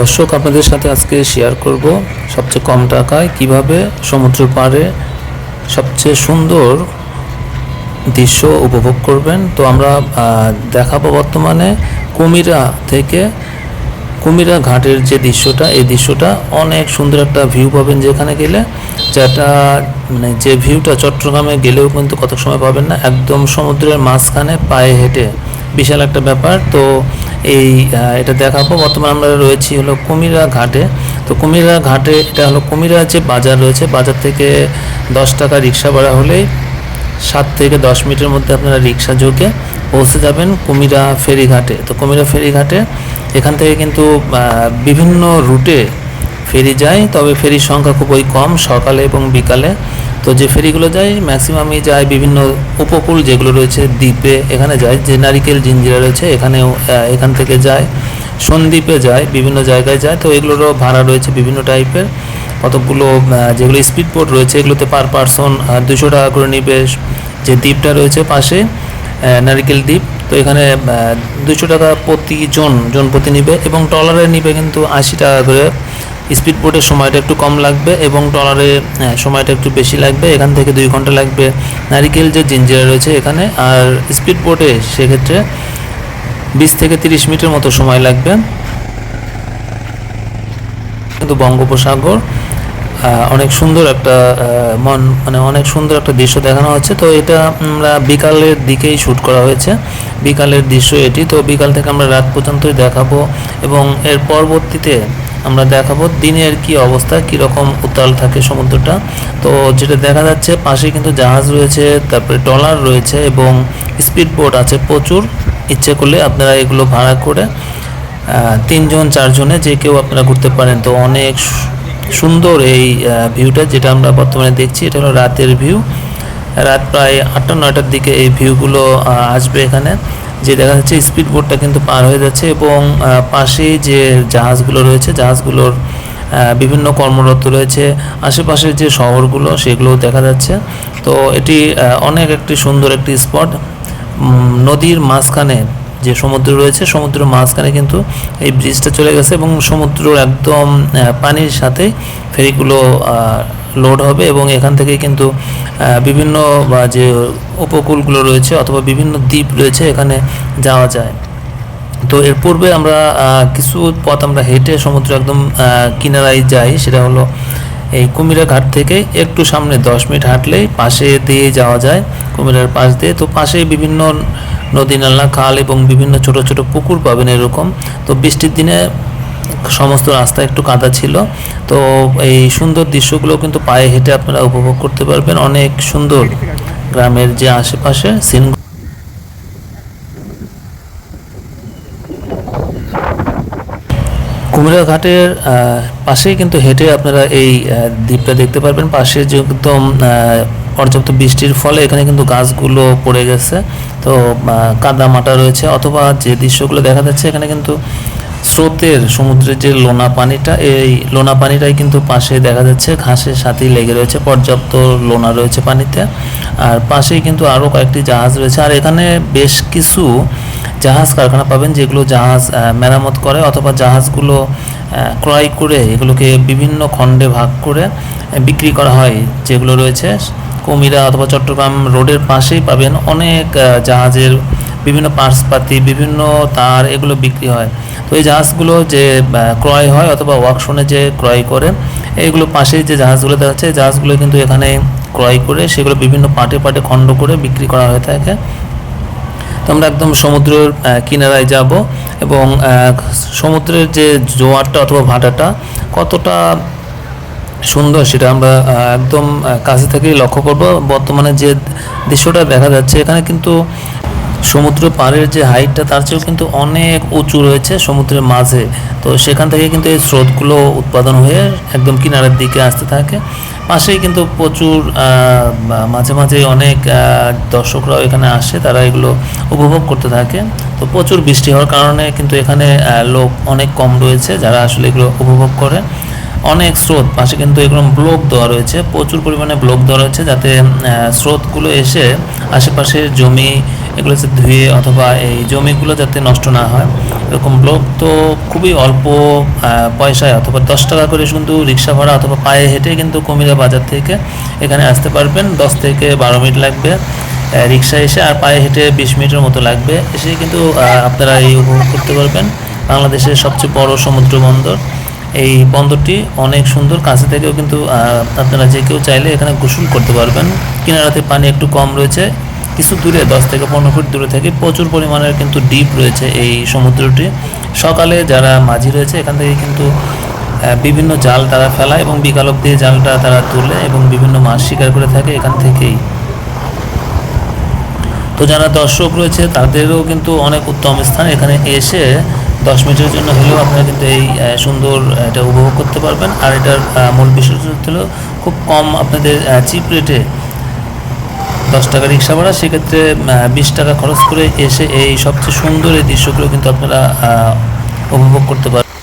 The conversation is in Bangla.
দর্শক, আপনাদের সাথে আজকে শেয়ার করব সবচেয়ে কম টাকায় কীভাবে সমুদ্র পাড়ে সবচেয়ে সুন্দর দৃশ্য উপভোগ করবেন। তো আমরা দেখাবো বর্তমানে কুমিরা থেকে কুমিরা ঘাটের যে দৃশ্যটা, এই দৃশ্যটা অনেক সুন্দর একটা ভিউ পাবেন যেখানে গেলে। যেটা মানে যে ভিউটা চট্টগ্রামে গেলেও কিন্তু কত সময় পাবেন না, একদম সমুদ্রের মাঝখানে পায়ে হেঁটে। বিশাল একটা ব্যাপার। তো এই এটা দেখাবো। বর্তমানে আমরা রয়েছি হলো কুমিরা ঘাটে। তো কুমিরা ঘাটে এটা হলো কুমিরা যে বাজার রয়েছে, বাজার থেকে দশ টাকা রিক্সা ভাড়া হলেই সাত থেকে দশ মিনিটের মধ্যে আপনারা রিক্সা যোগে পৌঁছে যাবেন কুমিরা ফেরিঘাটে তো কুমিরা ফেরিঘাটে এখান থেকে কিন্তু বিভিন্ন রুটে ফেরি যায়, তবে ফেরির সংখ্যা খুবই কম সকালে এবং বিকালে। তো যে ফেরিগুলো যায় ম্যাক্সিমামই যায় বিভিন্ন উপকূল যেগুলো রয়েছে, দ্বীপে এখানে যায়, যে নারিকেল, জিঞ্জিরা রয়েছে, এখানেও এখান থেকে যায়। সন্দ্বীপে যায়, বিভিন্ন জায়গায় যায়, তো এগুলোরও ভাড়া রয়েছে বিভিন্ন টাইপের। কতগুলো যেগুলো স্পিড বোট রয়েছে, এগুলোতে পার পারসন দুশো টাকা করে নিবে। যে দ্বীপটা রয়েছে পাশে নারিকেল দ্বীপ, তো এখানে দুশো টাকা প্রতি জন প্রতি নিবে এবং ট্রলারে নিবে কিন্তু আশি টাকা করে। স্পিড বোটের সময়টা একটু কম লাগবে এবং ট্রলারে আহ, সময়টা একটু বেশি লাগবে এখান থেকে দুই ঘণ্টা লাগবে। নারিকেল যে জিঞ্জিরা রয়েছে এখানে আর স্পিড বোটে সেক্ষেত্রে বিশ থেকে তিরিশ মিনিটের মতো সময় লাগবে। কিন্তু বঙ্গোপসাগর অনেক সুন্দর একটা মন মানে অনেক সুন্দর একটা দৃশ্য দেখানো হচ্ছে। তো এটা আমরা বিকালের দিকেই শ্যুট করা হয়েছে। বিকালের দৃশ্য এটি। তো বিকাল থেকে আমরা রাত পর্যন্তই দেখাবো এবং এর পরবর্তীতে আমরা দেখাবো দিনের কি অবস্থা কি রকম উত্তাল থাকে সমুদ্রটা। তো যেটা দেখা যাচ্ছে পাশে কিন্তু জাহাজ রয়েছে, তারপরে ট্রলার রয়েছে এবং স্পিড বোট আছে প্রচুর। ইচ্ছে করলে আপনারা এগুলো ভাড়া করে তিনজন, চারজনে যে কেউ আপনারা ঘুরতে পারেন। তো অনেক সুন্দর এই ভিউটা যেটা আমরা বর্তমানে দেখছি, এটা হলো রাতের ভিউ। রাত প্রায় আটটা, নয়টার দিকে এই ভিউগুলো আসবে এখানে। যে দেখা যাচ্ছে স্পিড বোটটা কিন্তু পার হয়ে যাচ্ছে এবং পাশেই যে জাহাজগুলো রয়েছে, জাহাজগুলোর বিভিন্ন কর্মরত রয়েছে, আশেপাশের যে শহরগুলো সেগুলো দেখা যাচ্ছে। তো এটি অনেক একটি সুন্দর একটি স্পট। নদীর মাঝখানে যে সমুদ্র রয়েছে, সমুদ্রের মাঝখানে কিন্তু এই ব্রিজটা চলে গেছে এবং সমুদ্র একদম পানির সাথে ফেরিগুলো লোড হবে এবং এখান থেকে কিন্তু বিভিন্ন, বা যে উপকূলগুলো রয়েছে অথবা বিভিন্ন দ্বীপ রয়েছে এখানে যাওয়া যায়। তো এর পূর্বে আমরা কিছু পথ আমরা হেঁটে সমুদ্র একদম কিনারায় যাই, সেটা হলো এই কুমিরা ঘাট থেকে একটু সামনে দশ মিনিট হাঁটলেই পাশে দিয়ে যাওয়া যায়, কুমিরার পাশ দিয়ে। তো পাশে বিভিন্ন নদী, নালা, খাল এবং বিভিন্ন ছোট ছোট পুকুর পাবেন এরকম। তো বৃষ্টির দিনে সমস্ত রাস্তা একটু কাদা ছিল। তো এই সুন্দর দৃশ্যগুলো কিন্তু পায়ে হেঁটে আপনারা উপভোগ করতে পারবেন। অনেক সুন্দর গ্রামের যে আশেপাশে সিন কুমিরা ঘাটের পাশেই কিন্তু হেঁটে আপনারা এই দ্বীপটা দেখতে পারবেন। পাশে যে একদম পর্যাপ্ত বৃষ্টির ফলে এখানে কিন্তু গাছগুলো পড়ে গেছে। তো কাদা মাটা রয়েছে। অথবা যে দৃশ্যগুলো দেখা যাচ্ছে, এখানে কিন্তু স্রোতের সমুদ্রের যে লোনা পানিটা, এই লোনা পানিটাই কিন্তু পাশে দেখা যাচ্ছে, ঘাসের সাথেই লেগে রয়েছে, পর্যাপ্ত লোনা রয়েছে পানিতে। আর পাশেই কিন্তু আরও কয়েকটি জাহাজ রয়েছে। আর এখানে বেশ কিছু জাহাজ কারখানা পাবেন, যেগুলো জাহাজ মেরামত করে অথবা জাহাজগুলো ক্রয় করে এগুলোকে বিভিন্ন খণ্ডে ভাগ করে বিক্রি করা হয়, যেগুলো রয়েছে। কুমিরা অথবা চট্টগ্রাম রোডের পাশেই পাবেন অনেক জাহাজের বিভিন্ন পার্সপাতি বিভিন্ন তার এগুলো বিক্রি হয়। তো এই জাহাজগুলো যে ক্রয় হয় অথবা ওয়ার্কশনে যে ক্রয় করে এইগুলো পাশেই যে জাহাজগুলো দেখা যাচ্ছে জাহাজগুলো কিন্তু এখানে ক্রয় করে সেগুলো বিভিন্ন পাটে পাটে খণ্ড করে বিক্রি করা হয়ে থাকে। তো আমরা একদম সমুদ্রের কিনারায় যাব এবং সমুদ্রের যে জোয়ারটা অথবা ভাটাটা কতটা সুন্দর সেটা আমরা একদম কাছে থেকেই লক্ষ্য করব। বর্তমানে যে দৃশ্যটা দেখা যাচ্ছে, এখানে কিন্তু সমুদ্র পাড়ের যে হাইটটা, তার চেয়েও কিন্তু অনেক উঁচু রয়েছে সমুদ্রের মাঝে। তো সেখান থেকে কিন্তু এই স্রোতগুলো উৎপাদন হয়ে একদম কিনারের দিকে আসতে থাকে। পাশেই কিন্তু প্রচুর মাঝে মাঝে অনেক দর্শকরাও এখানে আসে, তারা এগুলো উপভোগ করতে থাকে। তো প্রচুর বৃষ্টি হওয়ার কারণে কিন্তু এখানে লোক অনেক কম রয়েছে যারা আসলে এগুলো উপভোগ করে। অনেক স্রোত, পাশে কিন্তু এগুলো ব্লক দেওয়া রয়েছে। প্রচুর পরিমাণে ব্লক দেওয়া রয়েছে যাতে স্রোতগুলো এসে আশেপাশের জমি এগুলো হচ্ছে ধুয়ে অথবা এই জমিগুলো যাতে নষ্ট না হয়, এরকম লোক তো খুবই অল্প পয়সায় অথবা দশ টাকা করে শুধু রিক্সা ভাড়া অথবা পায়ে হেঁটে কিন্তু কুমিরা বাজার থেকে এখানে আসতে পারবেন। দশ থেকে বারো মিনিট লাগবে রিক্সা এসে আর পায়ে হেঁটে বিশ মিনিটের মতো লাগবে। এসে কিন্তু আপনারা এই উপভোগ করতে পারবেন। বাংলাদেশের সবচেয়ে বড় সমুদ্র বন্দর। এই বন্দরটি অনেক সুন্দর, কাছে থেকেও কিন্তু আপনারা যে কেউ চাইলে এখানে গোসল করতে পারবেন। কিনারাতে পানি একটু কম রয়েছে। কিছু দূরে, দশ থেকে পনেরো ফুট দূরে থেকে প্রচুর পরিমাণের কিন্তু ডিপ রয়েছে এই সমুদ্রটি। সকালে যারা মাঝি রয়েছে, এখান থেকে কিন্তু বিভিন্ন জাল তারা ফেলায় এবং বিকাল অব্দি জালটা তারা তুলে এবং বিভিন্ন মাছ শিকার করে থাকে এখান থেকেই। তো যারা দর্শক রয়েছে, তাদেরও কিন্তু অনেক উত্তম স্থান। এখানে এসে দশ মিনিটের জন্য হলেও আপনারা কিন্তু এই সুন্দর এটা উপভোগ করতে পারবেন। আর এটার মূল বিষয় হলো খুব কম আপনাদের চিপ রেটে দশ টাকা রিক্সা ভাড়া, সেক্ষেত্রে বিশ টাকা খরচ করে এসে এই সবচেয়ে সুন্দর এই দৃশ্যগুলো কিন্তু আপনারা উপভোগ করতে পারবেন।